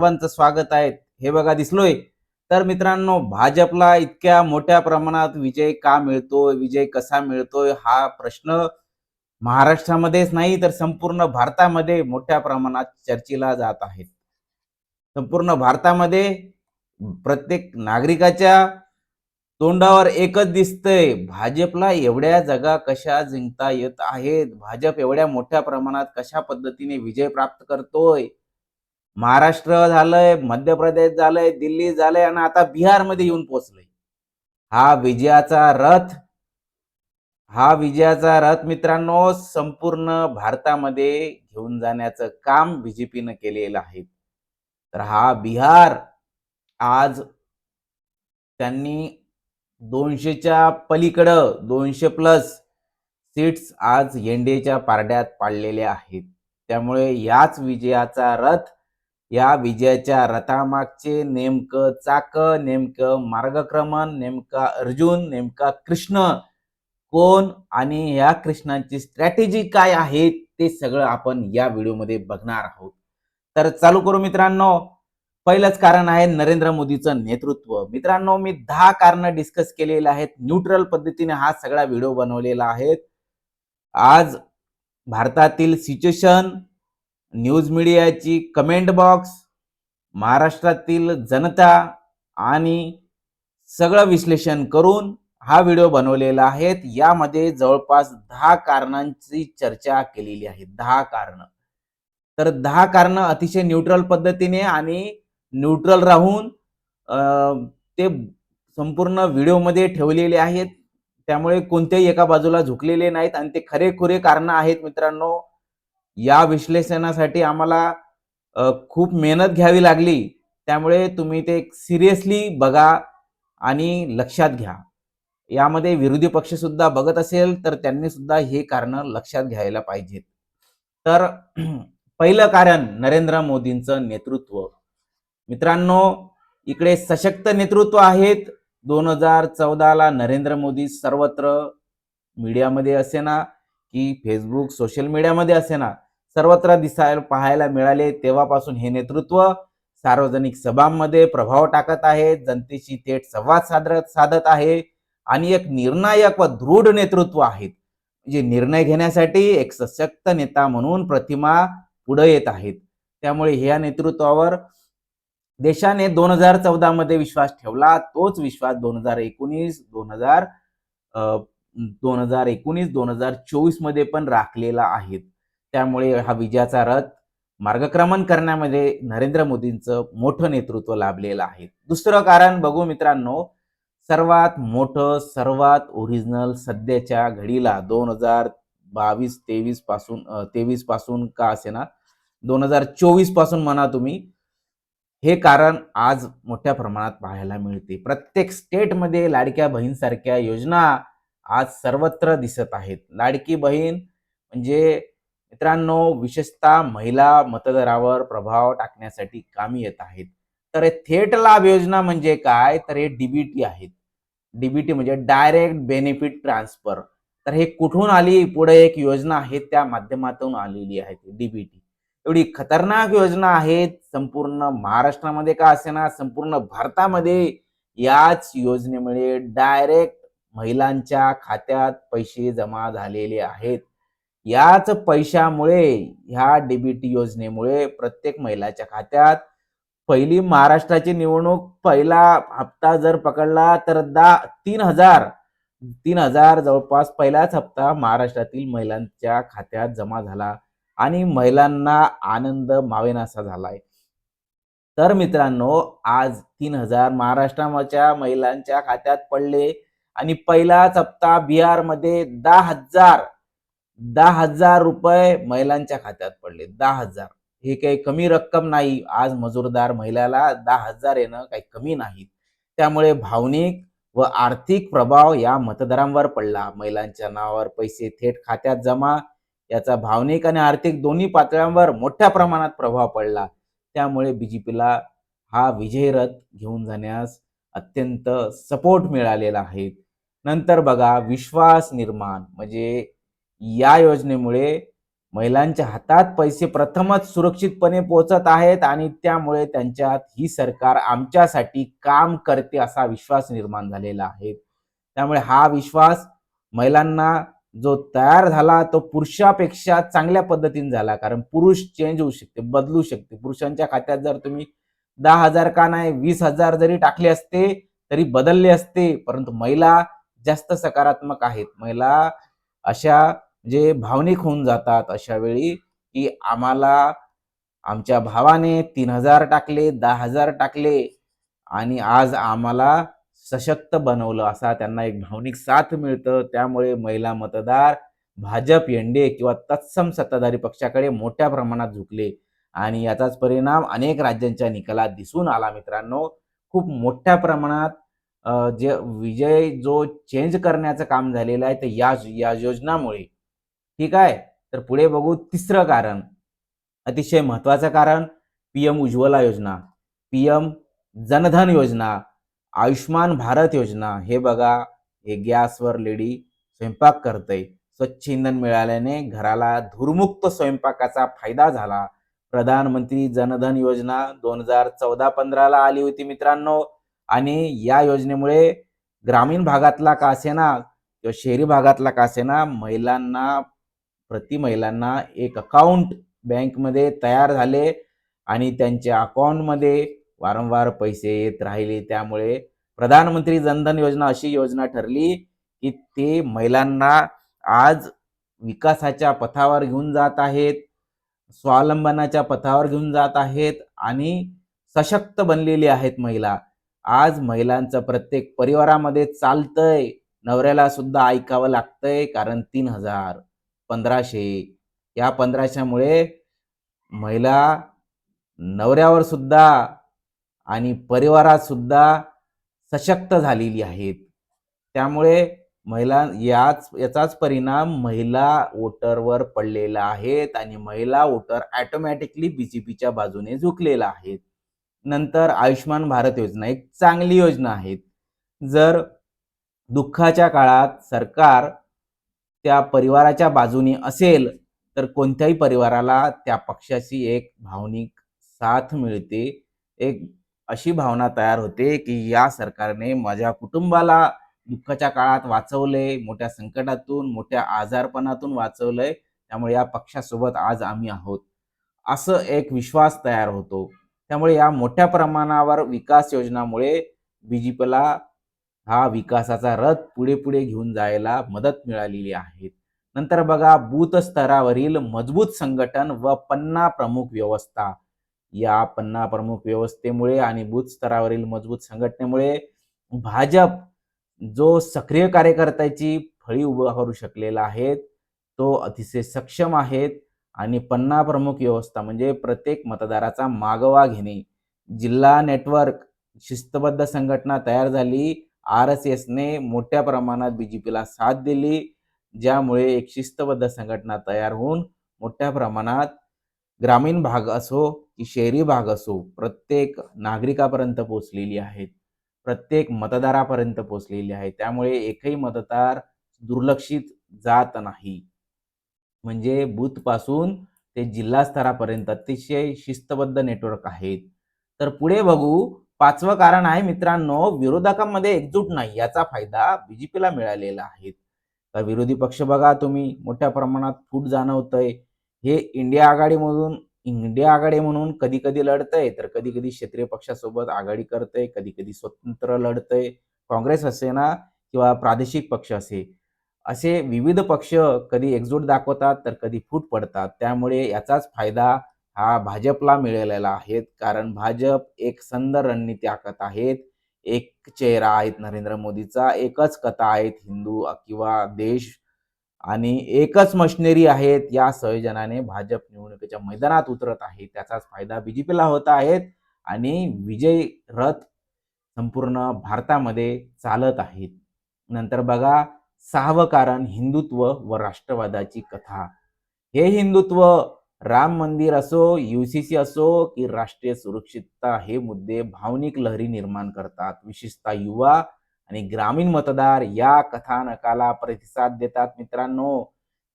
सर्वांचं स्वागत आहे. हे बघा दिसलोय. तर मित्रांनो भाजपला इतक्या मोठ्या प्रमाणात विजय का मिळतोय? विजय कसा मिळतोय? हा प्रश्न महाराष्ट्रामध्येच नाही तर संपूर्ण भारतामध्ये मोठ्या प्रमाणात चर्चेला जात आहे संपूर्ण भारतामध्ये प्रत्येक नागरिकाच्या तोंडावर एकच दिसतंय. भाजपला एवढ्या जागा कशा जिंकता येत आहेत? भाजप एवढ्या मोठ्या प्रमाणात कशा पद्धतीने विजय प्राप्त करतोय? महाराष्ट्र झालंय मध्य प्रदेश झालंय दिल्ली झालंय आणि आता बिहारमध्ये येऊन पोचलंय हा विजयाचा रथ हा विजयाचा रथ मित्रांनो संपूर्ण भारतामध्ये घेऊन जाण्याचं काम बीजेपीनं केलेलं आहे. तर हा बिहार आज त्यांनी दोनशेच्या पलीकडं दोनशे प्लस सीट्स आज एनडीएच्या पारड्यात पाडलेल्या आहेत. त्यामुळे याच विजयाचा रथ या विजयाच्या रथामागचे नेमकं चाक नेमकं मार्गक्रमण नेमका अर्जुन नेमका कृष्ण कोण आणि या कृष्णाची स्ट्रॅटेजी काय आहे ते सगळं आपण या व्हिडिओमध्ये बघणार आहोत. तर चालू करू मित्रांनो. पहिलंच कारण आहे नरेंद्र मोदीचं नेतृत्व. मित्रांनो मी दहा कारण डिस्कस केलेले आहेत. न्यूट्रल पद्धतीने हा सगळा व्हिडिओ बनवलेला आहे. आज भारतातील सिच्युएशन न्यूज मीडियाची कमेंट बॉक्स महाराष्ट्रातील जनता आणि सगळं विश्लेषण करून हा व्हिडिओ बनवलेला आहे यामध्ये जवळपास दहा कारणांची चर्चा केलेली आहे. दहा कारणं. तर दहा कारणं अतिशय न्यूट्रल पद्धतीने आणि न्यूट्रल राहून ते संपूर्ण व्हिडिओमध्ये ठेवलेले आहेत. त्यामुळे कोणत्याही एका बाजूला झुकलेले नाहीत आणि ते खरेखुरे कारणं आहेत मित्रांनो. या विश्लेषणासाठी आम्हाला खूप मेहनत घ्यावी लागली. त्यामुळे तुम्ही ते सिरियसली बघा आणि लक्षात घ्या. यामध्ये विरोधी पक्षसुद्धा बघत असेल तर त्यांनी सुद्धा हे कारणं लक्षात घ्यायला पाहिजेत. तर पहिलं कारण नरेंद्र मोदींचं नेतृत्व. मित्रांनो इकडे सशक्त नेतृत्व आहेत. दोन हजार चौदाला नरेंद्र मोदी सर्वत्र मीडियामध्ये असे ना की फेसबुक सोशल मीडियामध्ये असे ना सर्वत्र दिसायला पाहायला मिळाले तेव्हापासून हे नेतृत्व सार्वजनिक सभांमध्ये प्रभाव टाकत आहे जनतेशी थेट संवाद साधत साधत आहे आणि एक निर्णायक व दृढ नेतृत्व आहेत. म्हणजे निर्णय घेण्यासाठी एक सशक्त नेता म्हणून प्रतिमा पुढे येत आहेत. त्यामुळे ह्या नेतृत्वावर देशाने दोन हजार चौदा मध्ये विश्वास ठेवला तोच विश्वास दोन हजार एकोणीस दोन हजार दोन हजार एकोणीस दोन हजार चोवीसमध्ये पण राखलेला आहे. त्यामुळे हा विजयाचा रथ मार्गक्रमण करण्यामध्ये नरेंद्र मोदींचं मोठं नेतृत्व लाभलेलं आहे. दुसरं कारण बघू मित्रांनो सर्वात मोठं सर्वात ओरिजिनल सध्याच्या घडीला दोन हजार बावीस तेवीसपासून तेवीसपासून का असे ना दोन हजार चोवीसपासून म्हणा तुम्ही हे कारण आज मोठ्या प्रमाणात पाहायला मिळते. प्रत्येक स्टेटमध्ये लाडक्या बहीणसारख्या योजना आज सर्वत्र दिसत आहेत. लाडकी बहीण म्हणजे मित्रांनो विशेषतः महिला मतदारावर प्रभाव टाकण्यासाठी कामी येत आहेत. तर हे थेट लाभ योजना म्हणजे काय? तर हे डीबीटी आहेत. डीबीटी म्हणजे डायरेक्ट बेनिफिट ट्रान्सफर. तर हे कुठून आली? पुढे एक योजना आहे त्या माध्यमातून आलेली आहे डीबीटी एवढी खतरनाक योजना आहेत संपूर्ण महाराष्ट्रामध्ये का असेना संपूर्ण भारतामध्ये याच योजनेमुळे डायरेक्ट महिलांच्या खात्यात पैसे जमा झालेले आहेत. याच पैशामुळे ह्या डीबीटी योजनेमुळे प्रत्येक महिलाच्या खात्यात पहिली महाराष्ट्राची निवडणूक पहिला हप्ता जर पकडला तर दा तीन हजार तीन हजार जवळपास पहिलाच हप्ता महाराष्ट्रातील महिलांच्या खात्यात जमा झाला आणि महिलांना आनंद मावेनासा झालाय. तर मित्रांनो आज तीन हजार महाराष्ट्राच्या महिलांच्या खात्यात पडले आणि पहिलाच हप्ता बिहारमध्ये दहा हजार दहा हजार रुपये महिलांच्या खात्यात पडले. दहा हजार. हे काही कमी रक्कम नाही. आज मजूरदार महिलाला दहा हजार येणं काही कमी नाही त्यामुळे भावनिक व आर्थिक प्रभाव या मतदारांवर पडला. महिलांच्या नावावर पैसे थेट खात्यात जमा याचा भावनिक आणि आर्थिक दोन्ही पातळ्यांवर मोठ्या प्रमाणात प्रभाव पडला. त्यामुळे बीजेपीला हा विजय रथ घेऊन जाण्यास अत्यंत सपोर्ट मिळालेला आहे. नंतर बघा विश्वास निर्माण म्हणजे या योजनेमुळे महिलांच्या हातात पैसे प्रथमच सुरक्षितपणे पोहोचत आहेत आणि त्यामुळे त्यांच्यात ही सरकार आमच्यासाठी काम करते असा विश्वास निर्माण झालेला आहे. त्यामुळे हा विश्वास महिलांना जो तयार झाला तो पुरुषापेक्षा चांगल्या पद्धतीने झाला. कारण पुरुष चेंज होऊ शकते बदलू शकते. पुरुषांच्या खात्यात जर तुम्ही दहा हजार का नाही वीस हजार जरी टाकले असते तरी बदलले असते. परंतु महिला जास्त सकारात्मक आहेत. महिला अशा जे भावनिक होऊन जातात अशा वेळी की आम्हाला आमच्या भावाने तीन हजार टाकले दहा हजार टाकले आणि आज आम्हाला सशक्त बनवलं असा त्यांना एक भावनिक साथ मिळतं. त्यामुळे महिला मतदार भाजप एनडीए किंवा तत्सम सत्ताधारी पक्षाकडे मोठ्या प्रमाणात झुकले आणि याचाच परिणाम अनेक राज्यांच्या निकालात दिसून आला मित्रांनो. खूप मोठ्या प्रमाणात जे विजय जो चेंज करण्याचं काम झालेलं आहे ते या या योजनामुळे ठीक आहे? तर पुढे बघू तिसरं कारण. अतिशय महत्वाचं कारण पीएम उज्ज्वला योजना. पीएम जनधन योजना. आयुष्मान भारत योजना. हे बघा हे गॅसवर लेडी स्वयंपाक करते. स्वच्छ इंधन मिळाल्याने घराला धुरमुक्त स्वयंपाकाचा फायदा झाला. प्रधानमंत्री जनधन योजना दोन हजार चौदा पंधराला आली होती मित्रांनो. आणि या योजनेमुळे ग्रामीण भागातला का असेना किंवा शहरी भागातला का असेना महिलांना प्रति महिलांना एक अकाउंट बँकमध्ये तयार झाले आणि त्यांच्या अकाउंटमध्ये वारंवार पैसे येत राहिले. त्यामुळे प्रधानमंत्री जनधन योजना अशी योजना ठरली की ते महिलांना आज विकासाच्या पथावर घेऊन जात आहेत स्वावलंबनाच्या पथावर घेऊन जात आहेत आणि सशक्त बनलेली आहेत महिला. आज महिलांचं प्रत्येक परिवारामध्ये चालतंय. नवऱ्याला सुद्धा ऐकावं लागतंय कारण तीन हजार. पंधराशे. या पंधराशेमुळे महिला नवऱ्यावर सुद्धा आणि परिवारात सुद्धा सशक्त झालेली आहेत. त्यामुळे महिला याच याचाच परिणाम महिला वोटरवर पडलेला आहेत आणि महिला वोटर ऑटोमॅटिकली बीजेपीच्या बाजूने झुकलेला आहेत नंतर आयुष्यमान भारत योजना एक चांगली योजना आहे. जर दुःखाच्या काळात सरकार त्या परिवाराच्या बाजूने असेल तर कोणत्याही परिवाराला त्या पक्षाची एक भावनिक साथ मिळते. एक अशी भावना तयार होते की या सरकारने माझ्या कुटुंबाला दुःखाच्या काळात वाचवले मोठ्या संकटातून मोठ्या आजारपणातून वाचवलंय त्यामुळे या पक्षासोबत आज आम्ही आहोत. असं एक विश्वास तयार होतो. त्यामुळे या मोठ्या प्रमाणावर विकास योजनामुळे बीजेपीला हा विकासाचा रथ पुढे पुढे घेऊन जायला मदत मिळालेली आहे. नंतर बघा बूथ स्तरावरील मजबूत संघटन व पन्ना प्रमुख व्यवस्था. या पन्ना प्रमुख व्यवस्थेमुळे आणि बूथ स्तरावरील मजबूत संघटनेमुळे भाजप जो सक्रिय कार्यकर्त्याची फळी उभा करू शकलेला आहे तो अतिशय सक्षम आहेत आणि पन्ना प्रमुख व्यवस्था म्हणजे प्रत्येक मतदाराचा मागोवा घेणे. जिल्हा नेटवर्क शिस्तबद्ध संघटना तयार झाली आर एस एसने मोठ्या प्रमाणात बीजेपीला साथ दिली ज्यामुळे एक शिस्तबद्ध संघटना तयार होऊन मोठ्या प्रमाणात ग्रामीण भाग असो की शहरी भाग असो प्रत्येक नागरिकापर्यंत पोचलेली आहेत. प्रत्येक मतदारापर्यंत पोचलेली आहे त्यामुळे एकही मतदार दुर्लक्षित जात नाही. म्हणजे बूथपासून ते जिल्हा स्तरापर्यंत अतिशय शिस्तबद्ध नेटवर्क आहेत. तर पुढे बघू पाचवं कारण आहे मित्रांनो विरोधकांमध्ये एकजूट नाही याचा फायदा बीजेपीला मिळालेला आहे. तर विरोधी पक्ष बघा तुम्ही मोठ्या प्रमाणात फूट जाणवतंय. हे इंडिया आघाडीमधून इंडिया आघाडी म्हणून कधी कधी लढतंय तर कधी कधी क्षेत्रीय पक्षासोबत आघाडी करतंय कधी कधी स्वतंत्र लढतंय. काँग्रेस असे ना किंवा प्रादेशिक पक्ष असे. असे विविध पक्ष कधी एकजूट दाखवतात तर कधी फूट पडतात. त्यामुळे याचाच फायदा हा भाजपला मिळालेला आहेत. कारण भाजप एक संद रणनीती आखत आहेत. एक चेहरा आहेत नरेंद्र मोदीचा एकच कथा आहेत हिंदू किंवा देश. आणि एकच मशिनरी आहेत या संयोजनाने भाजप निवडणुकीच्या मैदानात उतरत आहे. त्याचाच फायदा बीजेपीला होत आहेत आणि विजय रथ संपूर्ण भारतामध्ये चालत आहेत नंतर बघा सहावं कारण हिंदुत्व व राष्ट्रवादाची कथा. हे हिंदुत्व राम मंदिर असो यू सी सी असो की राष्ट्रीय सुरक्षितता हे मुद्दे भावनिक लहरी निर्माण करतात. विशेषतः युवा आणि ग्रामीण मतदार या कथानकाला प्रतिसाद देतात मित्रांनो.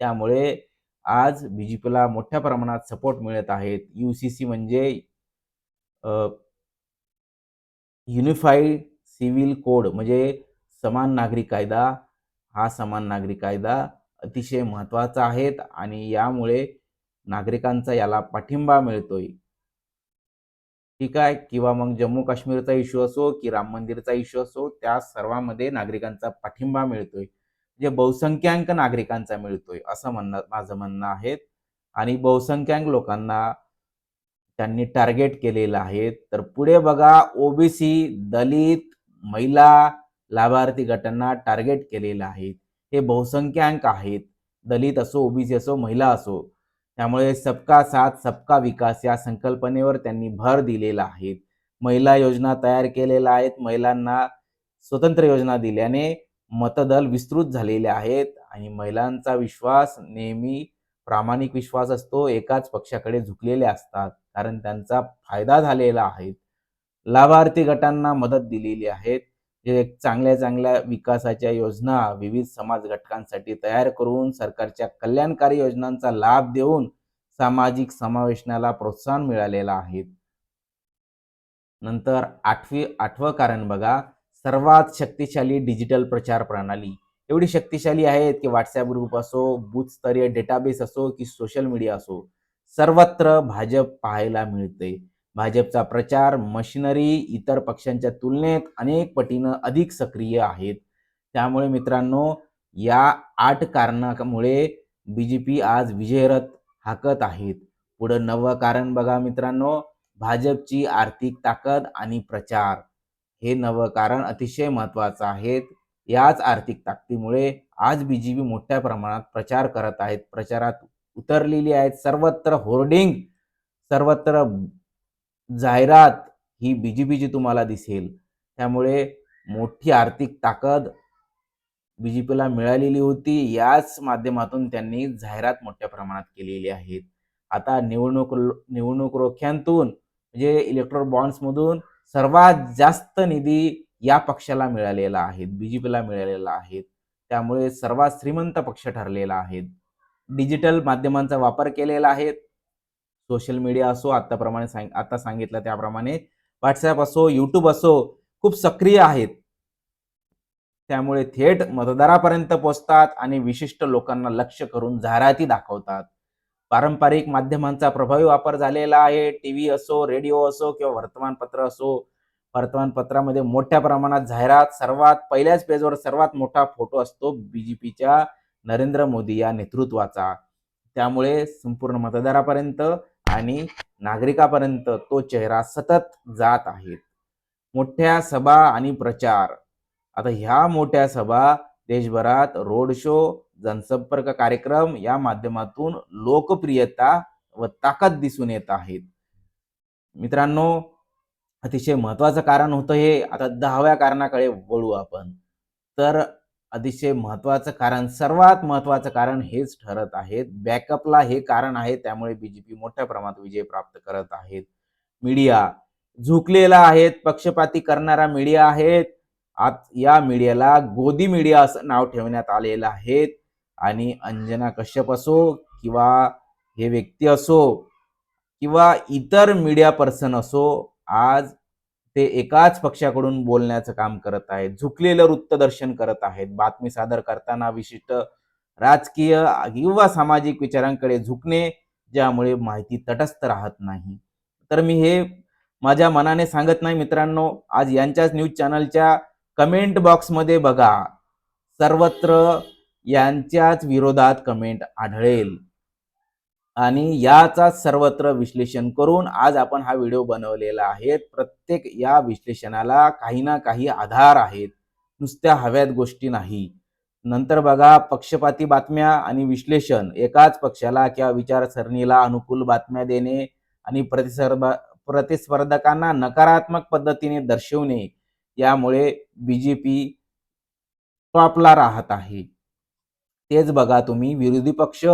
त्यामुळे आज बीजेपीला मोठ्या प्रमाणात सपोर्ट मिळत आहेत. यू सी सी म्हणजे युनिफाईड सिव्हिल कोड म्हणजे समान नागरिक कायदा हा समान नागरिक कायदा अतिशय महत्त्वाचा आहे आणि यामुळे नागरिकांचा याला पाठिंबा मिळतोय. ठीक आहे? किंवा मग जम्मू काश्मीरचा इश्यू असो की राम मंदिरचा इश्यू असो त्या सर्वांमध्ये नागरिकांचा पाठिंबा मिळतोय. म्हणजे बहुसंख्याक नागरिकांचा मिळतोय असं म्हणणं माझं म्हणणं आहे. आणि बहुसंख्याक लोकांना त्यांनी टार्गेट केलेलं आहे. तर पुढे बघा ओबीसी दलित महिला लाभार्थी गटांना टार्गेट केलेलं आहे. हे बहुसंख्याक आहेत. दलित असो ओबीसी असो महिला असो. त्यामुळे सबका साथ सबका विकास या संकल्पनेवर त्यांनी भर दिलेला आहे. महिला योजना तयार केलेल्या आहेत. महिलांना स्वतंत्र योजना दिल्याने मतदल विस्तृत झालेले आहेत आणि महिलांचा विश्वास नेहमी प्रामाणिक विश्वास असतो. एकाच पक्षाकडे झुकलेले असतात कारण त्यांचा फायदा झालेला आहे. लाभार्थी गटांना मदत दिलेली आहेत. जे चांगल्या चांगल्या विकासाच्या योजना विविध समाज घटकांसाठी तयार करून सरकारच्या कल्याणकारी योजनांचा लाभ देऊन सामाजिक समावेशनाला प्रोत्साहन मिळालेलं आहे. नंतर आठवी आठवं कारण बघा सर्वात शक्तिशाली डिजिटल प्रचार प्रणाली. एवढी शक्तिशाली आहेत की व्हॉट्सअप ग्रुप असो बूथस्तरीय डेटाबेस असो की सोशल मीडिया असो सर्वत्र भाजप पाहायला मिळते. भाजपचा प्रचार मशिनरी इतर पक्षांच्या तुलनेत अनेक पटीनं अधिक सक्रिय आहेत. त्यामुळे मित्रांनो या आठ कारणामुळे बी जे पी आज विजयरथ हाकत आहेत. पुढं नवं कारण बघा मित्रांनो भाजपची आर्थिक ताकद आणि प्रचार. हे नवं कारण अतिशय महत्त्वाचं आहे याच आर्थिक ताकदीमुळे आज बी जे पी मोठ्या प्रमाणात प्रचार करत आहेत. प्रचारात उतरलेली आहेत. सर्वत्र होर्डिंग सर्वत्र जाहिरात ही बी तुम्हाला दिसेल. त्यामुळे मोठी आर्थिक ताकद बी पीला मिळालेली होती. याच माध्यमातून त्यांनी जाहिरात मोठ्या प्रमाणात केलेली आहेत. आता निवडणूक निवडणूक रोख्यांतून म्हणजे इलेक्ट्रॉल बॉन्ड्समधून सर्वात जास्त निधी या पक्षाला मिळालेला आहे. बी पीला मिळालेला आहे. त्यामुळे सर्वात श्रीमंत पक्ष ठरलेला आहे. डिजिटल माध्यमांचा वापर केलेला आहे. सोशल मीडिया असो आत्ताप्रमाणे सांग आता सांगितलं त्याप्रमाणे. व्हॉट्सॲप असो यूट्यूब असो खूप सक्रिय आहेत. त्यामुळे थेट मतदारापर्यंत पोहोचतात आणि विशिष्ट लोकांना लक्ष करून जाहिराती दाखवतात. पारंपरिक माध्यमांचा प्रभावी वापर झालेला आहे. टी व्ही असो रेडिओ असो किंवा वर्तमानपत्र असो वर्तमानपत्रामध्ये मोठ्या प्रमाणात जाहिरात सर्वात पहिल्याच पेजवर सर्वात मोठा फोटो असतो बीजेपीच्या नरेंद्र मोदी या नेतृत्वाचा. त्यामुळे संपूर्ण मतदारापर्यंत आणि नागरिकापर्यंत तो चेहरा सतत जात आहे. मोठ्या सभा आणि प्रचार. आता ह्या मोठ्या सभा देशभरात रोड शो जनसंपर्क कार्यक्रम या माध्यमातून लोकप्रियता व ताकद दिसून येत आहेत. मित्रांनो अतिशय महत्वाचं कारण होतं हे. आता दहाव्या कारणाकडे वळू आपण. तर अतिशय महत्वाचं कारण सर्वात महत्वाचं कारण हेच ठरत आहेत. बॅकअपला हे कारण आहे त्यामुळे बीजेपी मोठ्या प्रमाणात विजय प्राप्त करत आहेत. मीडिया झुकलेला आहेत पक्षपाती करणारा मीडिया आहेत. आत या मीडियाला गोदी मीडिया असं नाव ठेवण्यात आलेलं आहे. आणि अंजना कश्यप असो किंवा हे व्यक्ती असो किंवा इतर मीडिया पर्सन असो आज ते एकाच पक्षाकडून बोलण्याचं काम करत आहेत झुकलेलं वृत्तदर्शन करत आहेत बातमी सादर करताना विशिष्ट राजकीय किंवा सामाजिक विचारांकडे झुकणे ज्यामुळे माहिती तटस्थ राहत नाही. तर मी हे माझ्या मनाने सांगत नाही मित्रांनो आज यांच्याच न्यूज चॅनलच्या कमेंट बॉक्समध्ये बघा. सर्वत्र यांच्याच विरोधात कमेंट आढळेल. आणि याचा सर्वत्र विश्लेषण करून आज आपण हा व्हिडिओ बनवलेला आहे. प्रत्येक या विश्लेषणाला काही ना काही आधार आहेत. नुसत्या हव्यात गोष्टी नाही. नंतर बघा पक्षपाती बातम्या आणि विश्लेषण एकाच पक्षाला किंवा विचारसरणीला अनुकूल बातम्या देणे आणि प्रतिस्पर्धा प्रतिस्पर्धकांना नकारात्मक पद्धतीने दर्शवणे यामुळे बीजेपी टॉपला राहत आहे. तेच बघा तुम्ही विरोधी पक्ष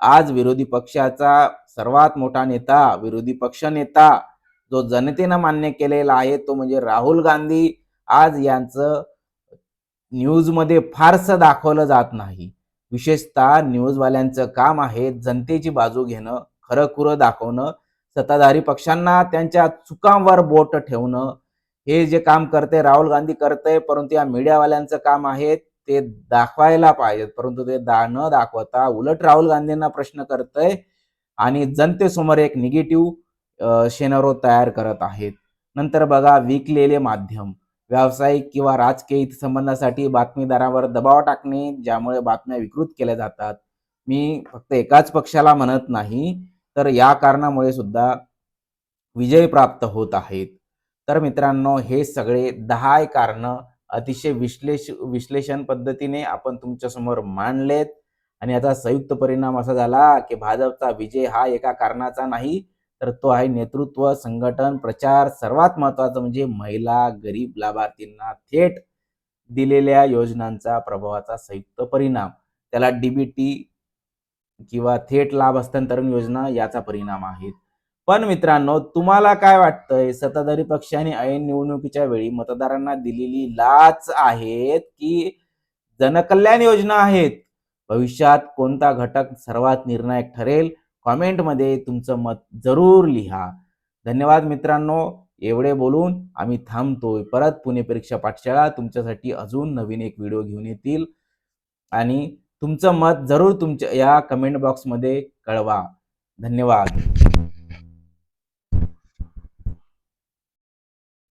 आज विरोधी पक्षाचा सर्वात मोठा नेता विरोधी पक्ष नेता जो जनतेनं मान्य केलेला आहे तो म्हणजे राहुल गांधी. आज यांचं न्यूजमध्ये फारसं दाखवलं जात नाही. विशेषतः न्यूजवाल्यांचं काम आहे जनतेची बाजू घेणं खरं खुरं दाखवणं सत्ताधारी पक्षांना त्यांच्या चुकांवर बोट ठेवणं. हे जे काम करते राहुल गांधी करते परंतु या मीडियावाल्यांचं काम आहे ते दाखवायला पाहिजेत. परंतु ते दा न दाखवता उलट राहुल गांधींना प्रश्न करतंय आणि जनतेसमोर एक निगेटिव्ह शेनरो तयार करत आहेत. नंतर बघा विकलेले माध्यम व्यावसायिक किंवा राजकीय संबंधासाठी बातमीदारावर दबाव टाकणे ज्यामुळे बातम्या विकृत केल्या जातात. मी फक्त एकाच पक्षाला म्हणत नाही तर या कारणामुळे सुद्धा विजय प्राप्त होत आहेत. तर मित्रांनो हे सगळे दहा कारणं अतिशय विश्लेष विश्लेषण पद्धतीने आपण तुमच्यासमोर मांडलेत. आणि याचा संयुक्त परिणाम असा झाला की भाजपचा विजय हा एका कारणाचा नाही तर तो आहे नेतृत्व संघटन प्रचार. सर्वात महत्वाचं म्हणजे महिला गरीब लाभार्थींना थेट दिलेल्या योजनांचा प्रभावाचा संयुक्त परिणाम. त्याला डीबीटी किंवा थेट लाभ हस्तांतरण योजना याचा परिणाम आहे. पण मित्रांनो तुम्हाला काय वाटतंय? सत्ताधारी पक्षाने ऐन निवडणुकीच्या वेळी मतदारांना दिलेली लाच आहेत की जनकल्याण योजना आहेत? भविष्यात कोणता घटक सर्वात निर्णायक ठरेल? कॉमेंटमध्ये तुमचं मत जरूर लिहा. धन्यवाद मित्रांनो. एवढे बोलून आम्ही थांबतोय. परत पुणे परीक्षा पाठशाळा तुमच्यासाठी अजून नवीन एक व्हिडिओ घेऊन येतील. आणि तुमचं मत जरूर तुमच्या या कमेंट बॉक्समध्ये कळवा. धन्यवाद.